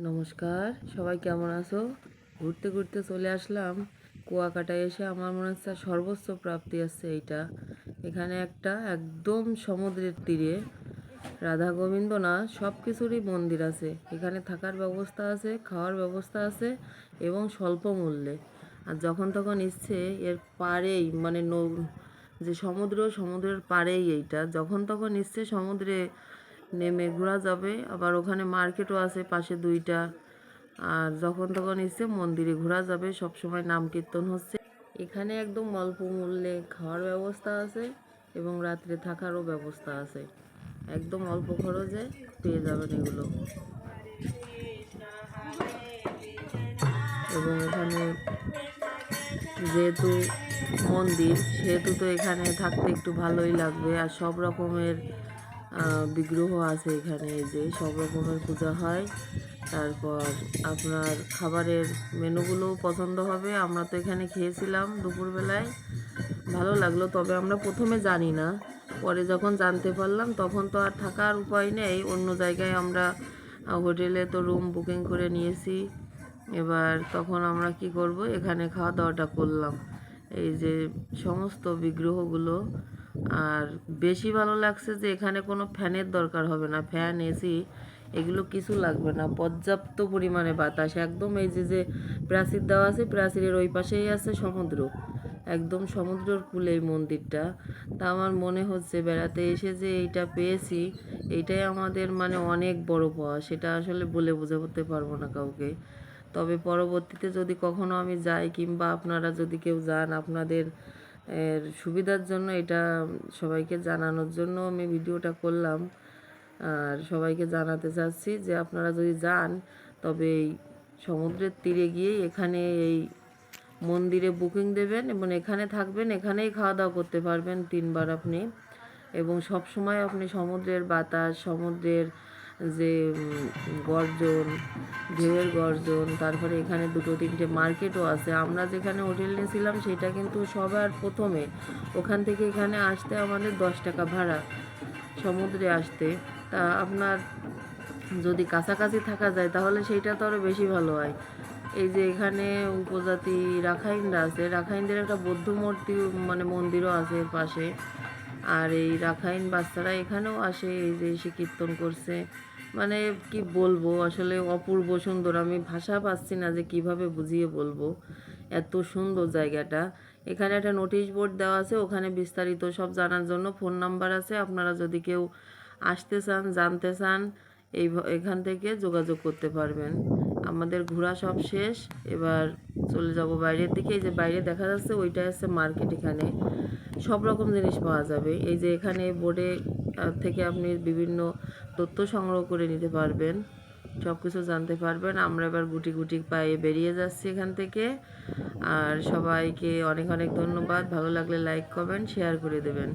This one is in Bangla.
নমস্কার, সবাই কেমন আছো? ঘুরতে ঘুরতে চলে আসলাম। কুয়াকাটায় এসে আমার মনে হচ্ছে সর্বোচ্চ প্রাপ্তি আছে এইটা। এখানে একটা একদম সমুদ্রের তীরে রাধা গোবিন্দ না, সব কিছুরই মন্দির আছে। এখানে থাকার ব্যবস্থা আছে, খাওয়ার ব্যবস্থা আছে এবং স্বল্প মূল্যে। আর যখন তখন ইচ্ছে এর পারেই মানে নৌ- যে সমুদ্র, সমুদ্রের পাড়েই এইটা। যখন তখন ইচ্ছে সমুদ্রে নেমে ঘোরা যাবে। আবার ওখানে মার্কেটও আছে পাশে দুইটা। আর যখন তখন এসে মন্দিরে ঘোরা যাবে। সব সময় নাম কীর্তন হচ্ছে। এখানে একদম অল্প মূল্যে খাওয়ার ব্যবস্থা আছে এবং রাত্রে থাকারও ব্যবস্থা আছে। একদম অল্প খরচে পেয়ে যাবেন এগুলো। এবং এখানে যেহেতু মন্দির, সেহেতু তো এখানে থাকতে একটু ভালোই লাগবে। আর সব রকমের বিগ্রহ আছে এখানে যে সব রকমের পূজা হয়। তারপর আপনার খাবারের মেনুগুলোও পছন্দ হবে। আমরা তো এখানে খেয়েছিলাম দুপুরবেলায়। ভালো লাগল, তবে আমরা প্রথমে জানি না। পরে যখন জানতে পারলাম, তখন তো আর থাকার উপায় নেই। অন্য জায়গায় আমরা হোটেলে তো রুম বুকিং করে নিয়েছি। এবার তখন আমরা কি করব? এখানে খাওয়া দাওয়াটা করলাম। এই যে সমস্ত বিগ্রহগুলো, আর বেশি ভালো লাগছে যে এখানে কোনো ফ্যানের দরকার হবে না। ফ্যান এসি এগুলো কিছু লাগবে না। পর্যাপ্ত পরিমাণে বাতাস। একদম এই যে যে প্রাচীর দেওয়া আছে, প্রাচীরের ওই পাশেই আছে সমুদ্র। একদম সমুদ্রের কূলে এই মন্দিরটা। তা আমার মনে হচ্ছে বেড়াতে এসে যে এইটা পেয়েছি, এইটাই আমাদের মানে অনেক বড় পাওয়া। সেটা আসলে বলে বোঝাতে পারব না কাউকে। তবে পরবর্তীতে যদি কখনো আমি যাই কিংবা আপনারা যদি কেউ যান আপনাদের, এর সুবিধার জন্য এটা সবাইকে জানানোর জন্য আমি ভিডিওটা করলাম। আর সবাইকে জানাতে চাচ্ছি যে আপনারা যদি যান, তবে এই সমুদ্রের তীরে গিয়ে এখানে এই মন্দিরে বুকিং দেবেন এবং এখানে থাকবেন, এখানেই খাওয়া দাওয়া করতে পারবেন তিনবার আপনি। এবং সব সময় আপনি সমুদ্রের বাতাস, সমুদ্রের যে গর্জন, ঢেউয়ের গর্জন, তারপরে এখানে দুটো তিনটে মার্কেটও আছে। আমরা যেখানে হোটেল নিয়েছিলাম, সেটা কিন্তু সবার প্রথমে। ওখান থেকে এখানে আসতে আমাদের দশ টাকা ভাড়া, সমুদ্রে আসতে। তা আপনার যদি কাছাকাছি থাকা যায়, তাহলে সেইটা তো আরও বেশি ভালো হয়। এই যে এখানে উপজাতি রাখাইনরা আছে, রাখাইনদের একটা বৌদ্ধ মূর্তি মানে মন্দিরও আছে পাশে। আর এই রাখাইন বাচ্চারা এখানেও আসে, এই যে এসে কীর্তন করছে। মানে কি বলব, আসলে অপূর্ব সুন্দর। আমি ভাষা পাচ্ছি না যে কীভাবে বুঝিয়ে বলব। এত সুন্দর জায়গাটা। এখানে একটা নোটিশ বোর্ড দেওয়া আছে, ওখানে বিস্তারিত সব জানার জন্য ফোন নাম্বার আছে। আপনারা যদি কেউ আসতে চান, জানতে চান, এই এখান থেকে যোগাযোগ করতে পারবেন। আমাদের ঘোরা সব শেষ, এবার চলে যাব বাইরের দিকে। এই যে বাইরে দেখা যাচ্ছে, ওইটা আছে মার্কেট এখানে। সব রকম জিনিস পাওয়া যাবে। এই যে এখানে বোর্ডে থেকে আপনি বিভিন্ন তথ্য সংগ্রহ করে নিতে পারবেন। সব কিছু জানতে পারবেন। আমরা এবার গুটি গুটি পায়ে বেরিয়ে যাচ্ছি এখান থেকে। আর সবাইকে অনেক অনেক ধন্যবাদ। ভালো লাগলে লাইক কমেন্ট শেয়ার করে দেবেন।